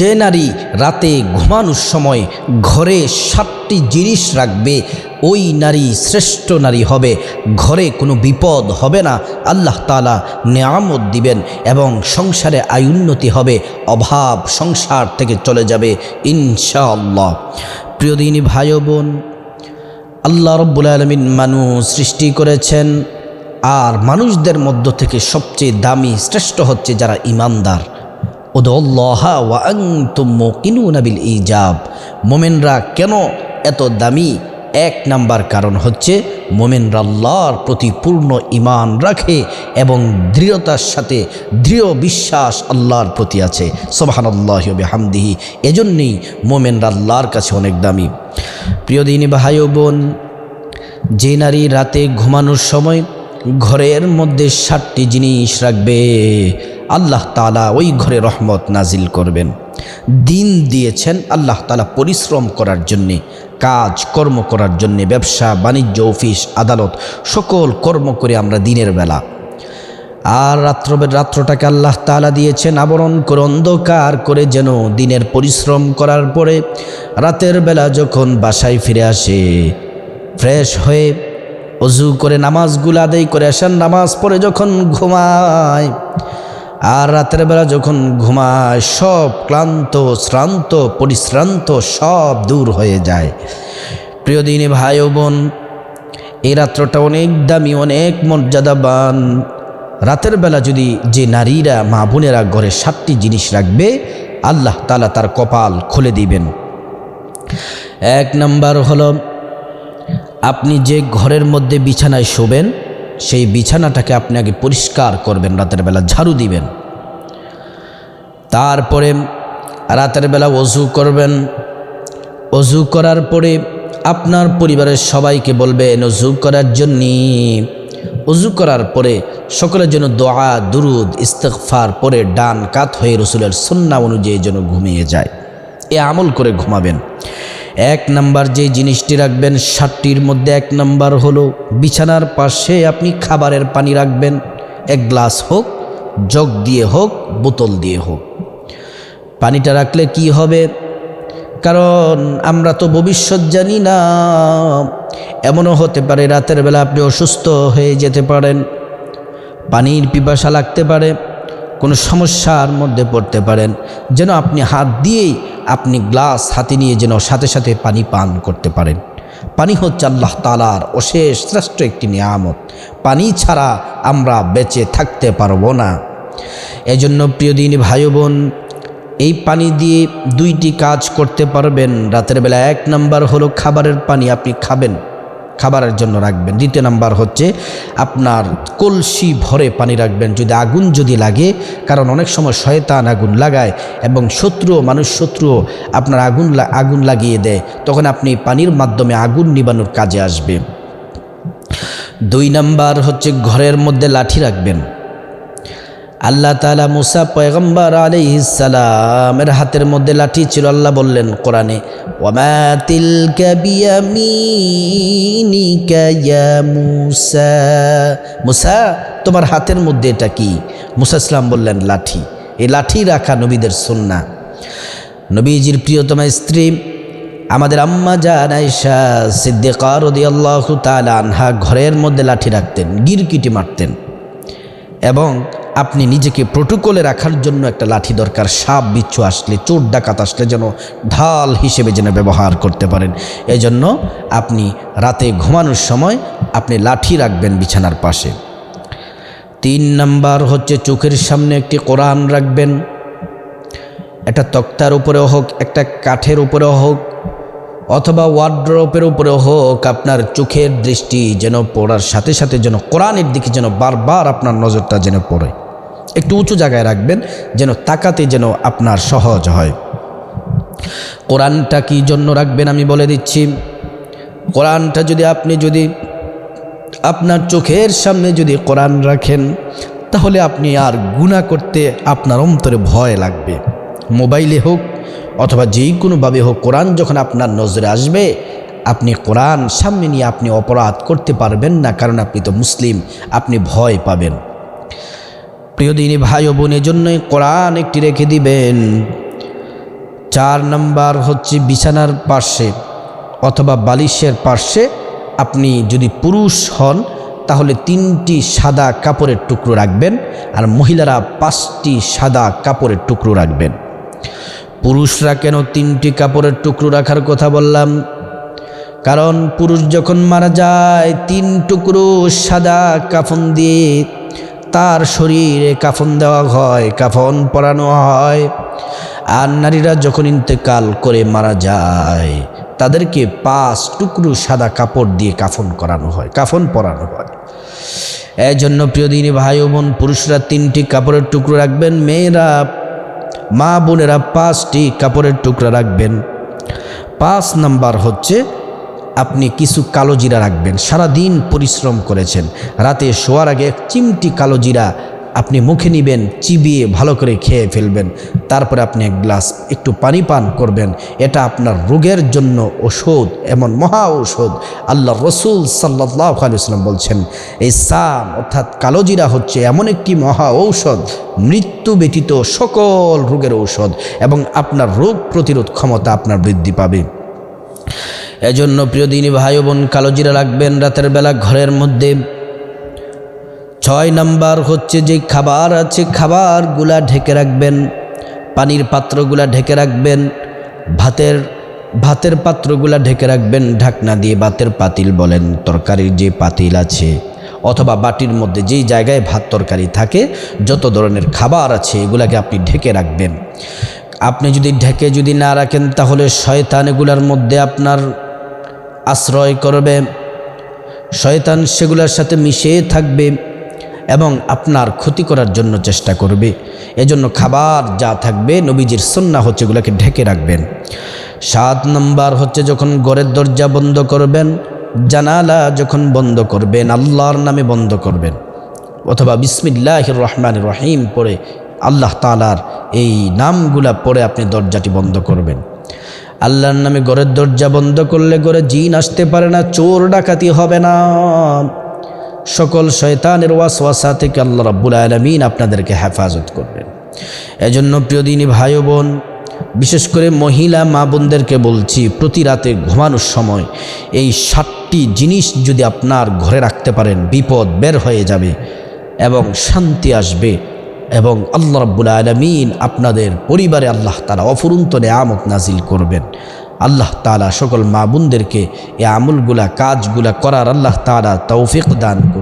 যে নারী রাতে ঘুমানোর সময় ঘরে সাতটি জিনিস রাখবে, ওই নারী শ্রেষ্ঠ নারী হবে। ঘরে কোনো বিপদ হবে না। আল্লাহ তালা নেয়ামত দিবেন এবং সংসারে আয়ুন্নতি হবে। অভাব সংসার থেকে চলে যাবে ইনশাআল্লাহ। প্রিয় দিনী ভাই বোন আল্লাহ রব্বুল আলমিন মানুষ সৃষ্টি করেছেন আর মানুষদের মধ্য থেকে সবচেয়ে দামি শ্রেষ্ঠ হচ্ছে যারা ইমানদার। ওদল্লাহা ওয়া আনতুম মুকিনুনা বিল ইজাব। মোমেনরা কেন এত দামি? এক নাম্বার কারণ হচ্ছে মোমেনরা আল্লাহর প্রতি পূর্ণ ইমান রাখে এবং দৃঢ়তার সাথে দৃঢ় বিশ্বাস আল্লাহর প্রতি আছে। সোবাহান আল্লাহ হামদিহি এজন্যেই মোমেনরা আল্লাহর কাছে অনেক দামি। প্রিয় দিনী ভাই বোন, যে নারী রাতে ঘুমানোর সময় ঘরের মধ্যে ষাটটি জিনিস রাখবে আল্লাহ তালা ওই ঘরে রহমত নাজিল করবেন। দিন দিয়েছেন আল্লাহ তালা পরিশ্রম করার জন্যে, কাজ, কর্ম করার জন্যে, ব্যবসা, বাণিজ্য, অফিস, আদালত, সকল কর্ম করে আমরা দিনের বেলা। আর রাত্র রাত্রটাকে আল্লাহ তালা দিয়েছেন আবরণ করে অন্ধকার করে যেন দিনের পরিশ্রম করার পরে রাতের বেলা যখন বাসায় ফিরে আসে, ফ্রেশ হয়ে অজু করে নামাজগুলো আদায় করে আসেন নামাজ পড়ে যখন ঘুমায় আর রাতের বেলা যখন ঘুমায়, সব ক্লান্ত, শ্রান্ত, পরিশ্রান্ত, সব দূর হয়ে যায়। প্রিয় দিনে ভাই ও বোন, এই রাত্রটা অনেক দামি, অনেক মর্যাদাবান। রাতের বেলা যদি যে নারীরা, মা বোনেরা ঘরে সাতটি জিনিস রাখবে, আল্লাহ তালা তার কপাল খুলে দিবেন। এক নাম্বার হলো, আপনি যে ঘরের মধ্যে বিছানায় শোবেন সেই বিছানাটাকে আপনি আগে পরিষ্কার করবেন, রাতের বেলা ঝাড়ু দিবেন। তারপরে রাতের বেলা অজু করবেন। অজু করার পরে আপনার পরিবারের সবাইকে বলবেন, অজু করার জন্যে। অজু করার পরে সকলের জন্য দোয়া, দুরুদ ইস্তফার পরে ডান কাত হয়ে রসুলের সন্না অনুযায়ী যেন ঘুমিয়ে যায়। এ আমল করে ঘুমাবেন। এক নাম্বার যে জিনিসটি রাখবেন, সাতটির মধ্যে এক নাম্বার হলো বিছানার পাশে আপনি খাবারের পানি রাখবেন। এক গ্লাস হোক, জগ দিয়ে হোক, বোতল দিয়ে হোক। পানিটা রাখলে কি হবে? কারণ আমরা তো ভবিষ্যৎ জানি না। এমনও হতে পারে রাতের বেলা আপনি অসুস্থ হয়ে যেতে পারেন। পানির পিপাসা লাগতে পারে। কোনো সমস্যার মধ্যে পড়তে পারেন। যেন আপনি হাত দিয়েই আপনি গ্লাস হাতে নিয়ে যেন সাথে সাথে পানি পান করতে পারেন। পানি হচ্ছে আল্লাহ তালার অশেষ শ্রেষ্ঠ একটি নিয়ামত। পানি ছাড়া আমরা বেঁচে থাকতে পারব না। এজন্য প্রিয় দিন ভাই বোন এই পানি দিয়ে দুইটি কাজ করতে পারবেন। রাতের বেলা এক নাম্বার হলো খাবারের পানি আপনি খাবেন। খাবারের জন্য রাখবেন। দ্বিতীয় নাম্বার হচ্ছে আপনার কলসি ভরে পানি রাখবেন। যদি আগুন যদি লাগে, কারণ অনেক সময় শয়তান আগুন লাগায় এবং শত্রু মানুষ শত্রু আপনার আগুন আগুন লাগিয়ে দেয়, তখন আপনি পানির মাধ্যমে আগুন নিবানোর কাজে আসবে। দুই নাম্বার হচ্ছে ঘরের মধ্যে লাঠি রাখবেন। আল্লাহ তালা মুসা পয়গম্বর আলাইসালামের হাতের মধ্যে লাঠি ছিল, আল্লাহ বললেন কোরআনে ওমাতিল মুসা। মুসা, তোমার হাতের মধ্যে এটা কি? মুসা ইসলাম বললেন, লাঠি। এই লাঠি রাখা নবীদের সন্না। নবীজির প্রিয়তমা স্ত্রী, আমাদের আম্মা জান আয়সা সিদ্দিকা রদিয়াল্লাহ তালা আনহা ঘরের মধ্যে লাঠি রাখতেন, গিরকিটি মারতেন এবং আপনি নিজেকে প্রোটোকলে রাখার জন্য একটা লাঠি দরকার। সাপ, বিচ্ছু আসলে, চোর, ডাকাত আসলে যেন ঢাল হিসেবে যেন ব্যবহার করতে পারেন। এজন্য আপনি রাতে ঘুমানোর সময় আপনি লাঠি রাখবেন বিছানার পাশে। তিন নাম্বার হচ্ছে চোখের সামনে একটি কোরআন রাখবেন। একটা তক্তার উপরেও হোক, একটা কাঠের উপরেও হোক, অথবা ওয়ার্ড্রপের উপরে হোক, আপনার চোখের দৃষ্টি যেন পড়ার সাথে সাথে যেন কোরআনের দিকে যেন বারবার আপনার নজরটা যেন পড়ে। একটু উঁচু জায়গায় রাখবেন, যেন তাকাতে যেন আপনার সহজ হয়। কোরআনটা কি জন্য রাখবেন আমি বলে দিচ্ছি। কোরআনটা যদি আপনি যদি আপনার চোখের সামনে যদি কোরআন রাখেন, তাহলে আপনি আর গুণা করতে আপনার অন্তরে ভয় লাগবে। মোবাইলে হোক অথবা যেই কোনোভাবে হোক, কোরআন যখন আপনার নজরে আসবে, আপনি কোরআন সামনে নিয়ে আপনি অপরাধ করতে পারবেন না, কারণ আপনি তো মুসলিম, আপনি ভয় পাবেন। প্রিয় দিনী ভাই ও বোনের জন্যই কোরআন একটি রেখে দিবেন। চার নাম্বার হচ্ছে বিছানার পার্শ্বে অথবা বালিশের পার্শ্বে আপনি যদি পুরুষ হন, তাহলে তিনটি সাদা কাপড়ের টুকরো রাখবেন আর মহিলারা পাঁচটি সাদা কাপড়ের টুকরো রাখবেন। পুরুষরা কেন তিনটি কাপড়ের টুকরো রাখার কথা বললাম? কারণ পুরুষ যখন মারা যায়, তিন টুকরো সাদা কাফন দিয়ে তার শরীরে কাফন দেওয়া হয়, কাফন পরানো হয়। আর নারীরা যখন ইন্তেকাল করে মারা যায়, তাদেরকে পাঁচ টুকরো সাদা কাপড় দিয়ে কাফন করানো হয়, কাফন পরানো হয়। এই জন্য প্রিয় দিনী ভাই বোন, পুরুষরা তিনটি কাপড়ের টুকরো রাখবেন, মেয়েরা, মা বোনেরা পাঁচটি কাপড়ের টুকরা রাখবেন। পাঁচ নাম্বার হচ্ছে আপনি কিছু কালো জিরা রাখবেন। সারাদিন পরিশ্রম করেছেন। রাতে শোয়ার আগে এক চিমটি কালো জিরা আপনি মুখে নিবেন, চিবিয়ে ভালো করে খেয়ে ফেলবেন। তারপরে আপনি এক গ্লাস একটু পানি পান করবেন। এটা আপনার রোগের জন্য ওষুধ এমন মহা ঔষধ। আল্লাহ রসুল সাল্লাহ আলিয়াল্লাম বলছেন, এই সাম অর্থাৎ কালোজিরা হচ্ছে এমন একটি মহা ঔষধ, মৃত্যু ব্যতীত সকল রোগের ঔষধ এবং আপনার রোগ প্রতিরোধ ক্ষমতা আপনার বৃদ্ধি পাবে। এজন্য প্রিয় দিনী ভাই বোন, কালোজিরা রাখবেন রাতের বেলা ঘরের মধ্যে। ছয় নাম্বার হচ্ছে যে খাবার আছে, খাবারগুলা ঢেকে রাখবেন, পানির পাত্রগুলা ঢেকে রাখবেন, ভাতের ভাতের পাত্রগুলা ঢেকে রাখবেন, ঢাকনা দিয়ে ভাতের পাতিল বলেন, তরকারির যে পাতিল আছে, অথবা বাটির মধ্যে যেই জায়গায় ভাত তরকারি থাকে, যত ধরনের খাবার আছে, এগুলাকে আপনি ঢেকে রাখবেন। আপনি যদি ঢেকে যদি না রাখেন, তাহলে শয়তান এগুলার মধ্যে আপনার আশ্রয় করবে। শয়তান সেগুলোর সাথে মিশে থাকবে এবং আপনার ক্ষতি করার জন্য চেষ্টা করবে। এজন্য খাবার যা থাকবে নবীজির সন্না হচ্ছে এগুলোকে ঢেকে রাখবেন। সাত নম্বর হচ্ছে যখন ঘরের দরজা বন্ধ করবেন, জানালা যখন বন্ধ করবেন, আল্লাহর নামে বন্ধ করবেন, অথবা বিসমিল্লাহ রহমান রহিম পড়ে আল্লাহ তালার এই নামগুলা পড়ে আপনি দরজাটি বন্ধ করবেন। আল্লাহর নামে ঘরের দরজা বন্ধ করলে ঘরে জিন আসতে পারে না, চোর ডাকাতি হবে না। সকল শয়তানের ওয়াসওয়াসা থেকে আল্লাহ রাব্বুল আলমিন আপনাদেরকে হেফাজত করবেন। এজন্য প্রিয় দিনী ভাই বোন, বিশেষ করে মহিলা মা বোনদেরকে বলছি, প্রতি রাতে ঘুমানোর সময় এই সাতটি জিনিস যদি আপনার ঘরে রাখতে পারেন, বিপদ বের হয়ে যাবে এবং শান্তি আসবে। এবং আল্লাহ রব্বুল আলমিন আপনাদের পরিবারে আল্লাহ তালা অফুরন্ত নেয়ামত নাজিল করবেন। আল্লাহ তালা সকল মা বোনদেরকে এ আমলগুলা, কাজগুলা করার আল্লাহ তালা তৌফিক দান করুন।